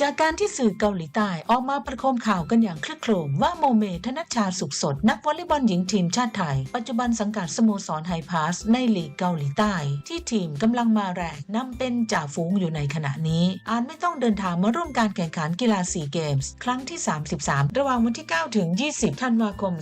จากการที่สื่อเกาหลีใต้ออกมาประโคมข่าวกันอย่างคลึกโครมว่าโมเมธนชชาสุขสด นักวอลเลย์บอลหญิงทีมชาติไทย ปัจจุบันสังกัดสโมสรไฮพาสในลีกเกาหลีใต้ ที่ทีมกำลังมาแรงนำเป็นจ่าฝูงอยู่ในขณะนี้ อาจไม่ต้องเดินทางมาร่วมการแข่งขันกีฬาซีเกมส์ครั้งที่ 33 ระหว่างวันที่ 9 ถึง 20 ธันวาคม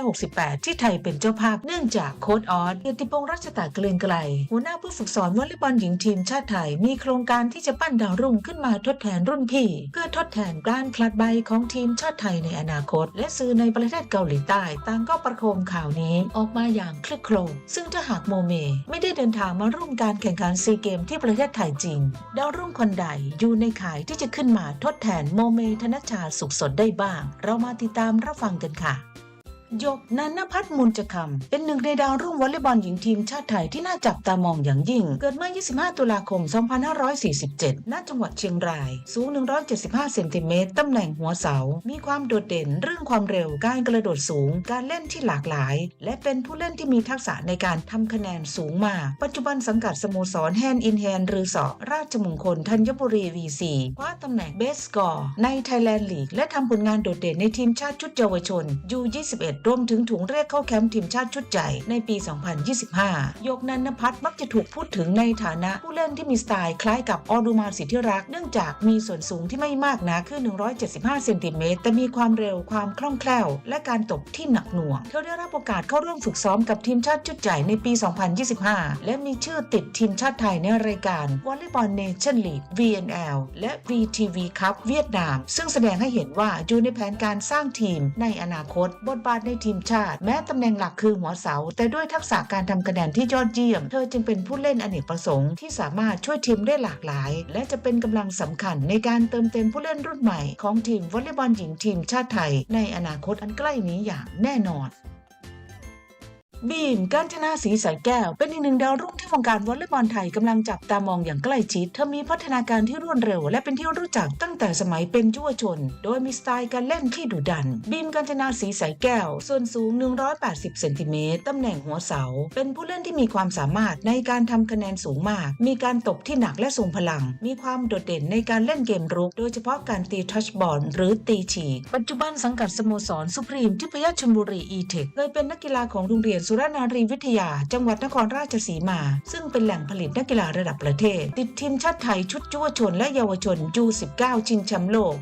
2568 ที่ไทยเป็นเจ้าภาพเนื่องจากโค้ดออสเกียรติพงษ์รัชตะเกรียงไกลหัวหน้าผู้ฝึกสอนวอลเลย์บอลหญิงทีมชาติไทยมีโครงการที่จะปั้นดาวรุ่งขึ้นมาทดแทนรุ่นพี่ เพื่อทดแทนการพลัดใบของทีมชาติไทยในอนาคต และสื่อในประเทศเกาหลีใต้ต่างก็ประโคมข่าวนี้ออกมาอย่างคลึกโครมซึ่งถ้าหากโมเม ไม่ได้เดินทางมาร่วมการแข่งขันซีเกมที่ประเทศไทยจริงดาวรุ่งคนใดอยู่ในข่ายที่จะขึ้นมาทดแทนโมเมธนชชาสุขสดได้บ้าง เรามาติดตามรับฟังกันค่ะ ยกนันพัฒน์มุลจคำเป็นหนึ่งในดาวรุ่งวอลเลย์บอลหญิงทีมชาติไทยที่น่าจับตามองอย่างยิ่ง เกิดเมื่อ 25 ตุลาคม 2547 ณ จังหวัดเชียงราย สูง 175 เซนติเมตร ตำแหน่งหัวเสา มีความโดดเด่นเรื่องความเร็ว การกระโดดสูง การเล่นที่หลากหลาย และเป็นผู้เล่นที่มีทักษะในการทำคะแนนสูงมาก ปัจจุบันสังกัดสโมสรแฮนด์อินแฮนหรือสอราชมงคลธัญบุรี VC คว้าตำแหน่งเบสกอร์ในไทยแลนด์ลีกและทำผลงานโดดเด่นในทีมชาติชุดเยาวชน U21 รวมถึงถุงเรียกเข้าแคมป์ทีมชาติชุดใหญ่ในปี 2025 ยกนันนพัฒน์มักจะถูกพูดถึงในฐานะผู้เล่นที่มีสไตล์คล้ายกับออดุมาสิทธิรัก เนื่องจากมีส่วนสูงที่ไม่มากนะคือ 175 เซนติเมตร แต่มีความเร็ว ความคล่องแคล่ว และการตบที่หนักหน่วง เธอได้รับโอกาสเข้าร่วมฝึกซ้อมกับทีมชาติชุดใหญ่ในปี 2025 และมีชื่อติดทีมชาติไทยในรายการวอลเลย์บอลเนชั่นลีก VNL และ VTV คัพเวียดนาม ซึ่งแสดงให้เห็นว่าอยู่ในแผนการสร้างทีมในอนาคต บทบาทในทีมชาติ แม้ตำแหน่งหลักคือหัวเสา แต่ด้วยทักษะการทำคะแนนที่ยอดเยี่ยม เธอจึงเป็นผู้เล่นอเนกประสงค์ที่สามารถช่วยทีมได้หลากหลาย และจะเป็นกำลังสำคัญในการเติมเต็มผู้เล่นรุ่นใหม่ของทีมวอลเลย์บอลหญิงทีมชาติไทย ในอนาคตอันใกล้นี้อย่างแน่นอน บีมกัญจนาศีสายแก้ว เป็นอีกหนึ่งดาวรุ่งที่วงการวอลเลย์บอลไทยกำลังจับตามองอย่างใกล้ชิด เธอมีพัฒนาการที่รวดเร็ว และเป็นที่รู้จักตั้งแต่สมัยเป็นยุวชน โดยมีสไตล์การเล่นที่ดุดัน บีมกัญจนาศีสายแก้ว ส่วนสูง 180 เซนติเมตรตำแหน่งหัวเสา เป็นผู้เล่นที่มีความสามารถในการทำคะแนนสูงมาก มีการตบที่หนักและทรงพลัง มีความโดดเด่นในการเล่นเกมรุก โดยเฉพาะการตีทัชบอลหรือตีฉีก ปัจจุบันสังกัดสโมสรสุพรีมที่พยาชลบุรีอีเทคเคยเป็นนักกีฬาของโรงเรียนสุรนารีวิทยา จังหวัดนครราชสีมา ซึ่งเป็นแหล่งผลิตนักกีฬาระดับประเทศ ติดทีมชาติไทยชุดยุวชนและเยาวชน U19 ชิงแชมป์โลก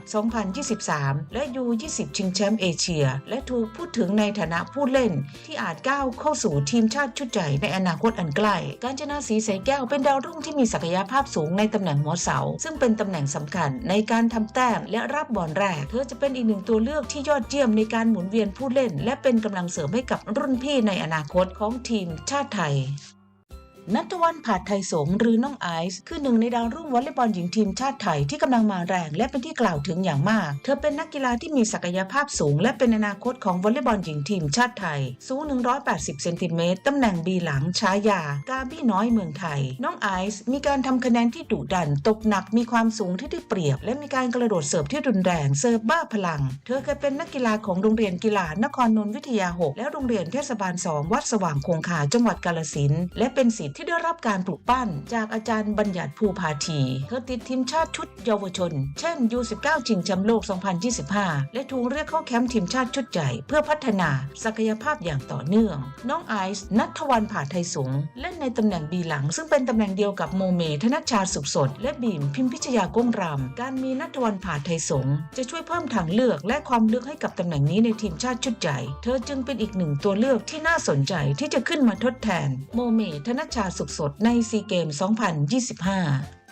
2023 และ U20 ชิงแชมป์เอเชีย และถูกพูดถึงในฐานะผู้เล่น ที่อาจก้าวเข้าสู่ทีมชาติชุดใหญ่ในอนาคตอันใกล้ การจนาศรีใสแก้วเป็นดาวรุ่งที่มีศักยภาพสูงในตำแหน่งหัวเสา ซึ่งเป็นตำแหน่งสำคัญในการทำแต้มและรับบอลแรก เธอจะเป็นอีกหนึ่งตัวเลือกที่ยอดเยี่ยมในการหมุนเวียนผู้เล่น และเป็นกำลังเสริมให้กับรุ่นพี่ในอนานาคตของทีมชาติไทย นัทวันผาดไทยสงหรือน้องไอซ์คือหนึ่งในดาวรุ่งวอลเลย์บอลหญิงทีมชาติไทยที่กำลังมาแรงและเป็นที่กล่าวถึงอย่างมาก เธอเป็นนักกีฬาที่มีศักยภาพสูง และเป็นอนาคตของวอลเลย์บอลหญิงทีมชาติไทย สูง 180 เซนติเมตรตำแหน่งบีหลังฉายา กาบี้น้อยเมืองไทย น้องไอซ์มีการทำคะแนนที่ดุดัน ตกหนักมีความสูงที่ได้เปรียบ และมีการกระโดดเสิร์ฟที่รุนแรงเสิร์ฟบ้าพลัง เธอเคยเป็นนักกีฬาของโรงเรียนกีฬานครนนทวิทยา 6 และโรงเรียนเทศบาล 2 วัดสว่างคงคาจังหวัดกาลสินและเป็นศิษย์ที่ได้รับการปลูกปั้นจากอาจารย์บัญญัติภูพาทีเธอติดทีมชาติชุดเยาวชน เช่น U19 ชิงแชมป์โลก 2025 และถูกเรียกเข้าแคมป์ทีมชาติชุดใหญ่เพื่อพัฒนาศักยภาพอย่างต่อเนื่อง น้องไอซ์นัทวันผาไทยสูงเล่นในตำแหน่งบีหลัง ซึ่งเป็นตำแหน่งเดียวกับโมเม ธนชชาสุขสด และบีมพิมพิชยาก้งรำการมีนัทวันผาไทยสงจะช่วยเพิ่มทางเลือกและความลึกให้กับตำแหน่งนี้ในทีมชาติชุดใหญ่ เธอจึงเป็นอีกหนึ่งตัวเลือกที่น่าสนใจที่จะขึ้นมาทดแทน โมเม ธนชาสุขสดในซีเกม 2025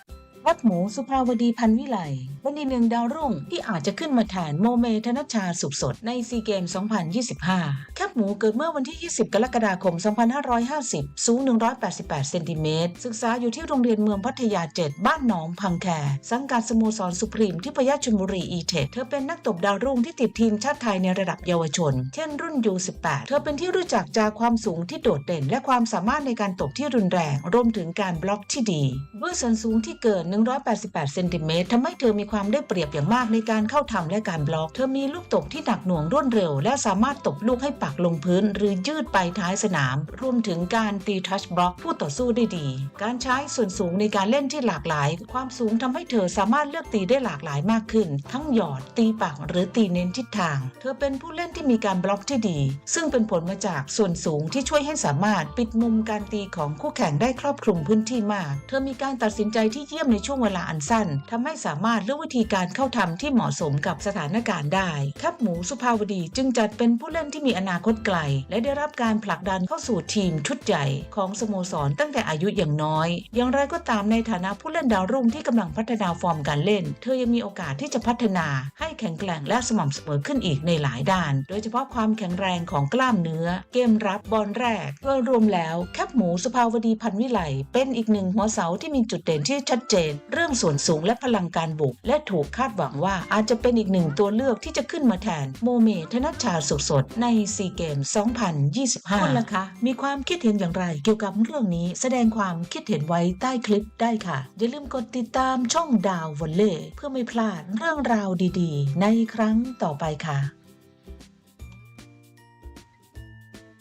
วัดหมูสุภาวดีพันวิไลเป็นอีกหนึ่งดาวรุ่งที่อาจจะขึ้นมาแทนโมเมธนชชาสุขสดในซีเกม 2025 แคบหมูเกิดเมื่อวันที่ 20 กรกฎาคม 2550 สูง 188 เซนติเมตรศึกษาอยู่ที่โรงเรียนเมืองพัทยา 7 บ้านหนองพังแค สังกัดสโมสรสุพรีมที่พยาชลบุรีอีเทคเธอเป็นนักตบดาวรุ่งที่ติดทีมชาติไทยในระดับเยาวชน เช่นรุ่น U18 เธอเป็นที่รู้จักจากความสูงที่โดดเด่น และความสามารถในการตบที่รุนแรง รวมถึงการบล็อกที่ดีด้วยส่วนสูงที่เกิน188 เซนติเมตรทำให้เธอมีความได้เปรียบอย่างมากในการเข้าทำและการบล็อก เธอมีลูกตบที่หนักหน่วงรวดเร็ว และสามารถตบลูกให้ปักลงพื้น หรือยืดไปท้ายสนาม รวมถึงการตีทัชบล็อกผู้ต่อสู้ได้ดี การใช้ส่วนสูงในการเล่นที่หลากหลาย ความสูงทำให้เธอสามารถเลือกตีได้หลากหลายมากขึ้น ทั้งหยอด ตีปักหรือตีเน้นทิศทาง เธอเป็นผู้เล่นที่มีการบล็อกที่ดี ซึ่งเป็นผลมาจากส่วนสูงที่ช่วยให้สามารถปิดมุมการตีของคู่แข่งได้ครอบคลุมพื้นที่มาก เธอมีการตัดสินใจที่เยี่ยมในช่วงเวลาอันสั้นทำให้สามารถเลือกวิธีการเข้าทำที่เหมาะสมกับสถานการณ์ได้แคปหมูสุภาวดีจึงจัดเป็นผู้เล่นที่มีอนาคตไกล และได้รับการผลักดันเข้าสู่ทีมชุดใหญ่ของสโมสรตั้งแต่อายุอย่างน้อย อย่างไรก็ตามในฐานะผู้เล่นดาวรุ่งที่กำลังพัฒนาฟอร์มการเล่น เธอยังมีโอกาสที่จะพัฒนาให้แข็งแกร่งและสม่ำเสมอขึ้นอีกในหลายด้าน โดยเฉพาะความแข็งแรงของกล้ามเนื้อ เกมรับบอลแรกโดยรวมแล้วแคปหมูสุภาวดีพันวิไลเป็นอีกหนึ่งหัวเสาที่มีจุดเด่นที่ชัดเจนน เรื่องส่วนสูงและพลังการบุก และถูกคาดหวังว่าอาจจะเป็นอีกหนึ่งตัวเลือกที่จะขึ้นมาแทนโมเมธนัชชาสุขสดในซีเกม 2025คุณล่ะคะ มีความคิดเห็นอย่างไร เกี่ยวกับเรื่องนี้แสดงความคิดเห็นไว้ใต้คลิปได้ค่ะ อย่าลืมกดติดตามช่องดาววอลเล่เพื่อไม่พลาดเรื่องราวดีๆ ในครั้งต่อไปค่ะ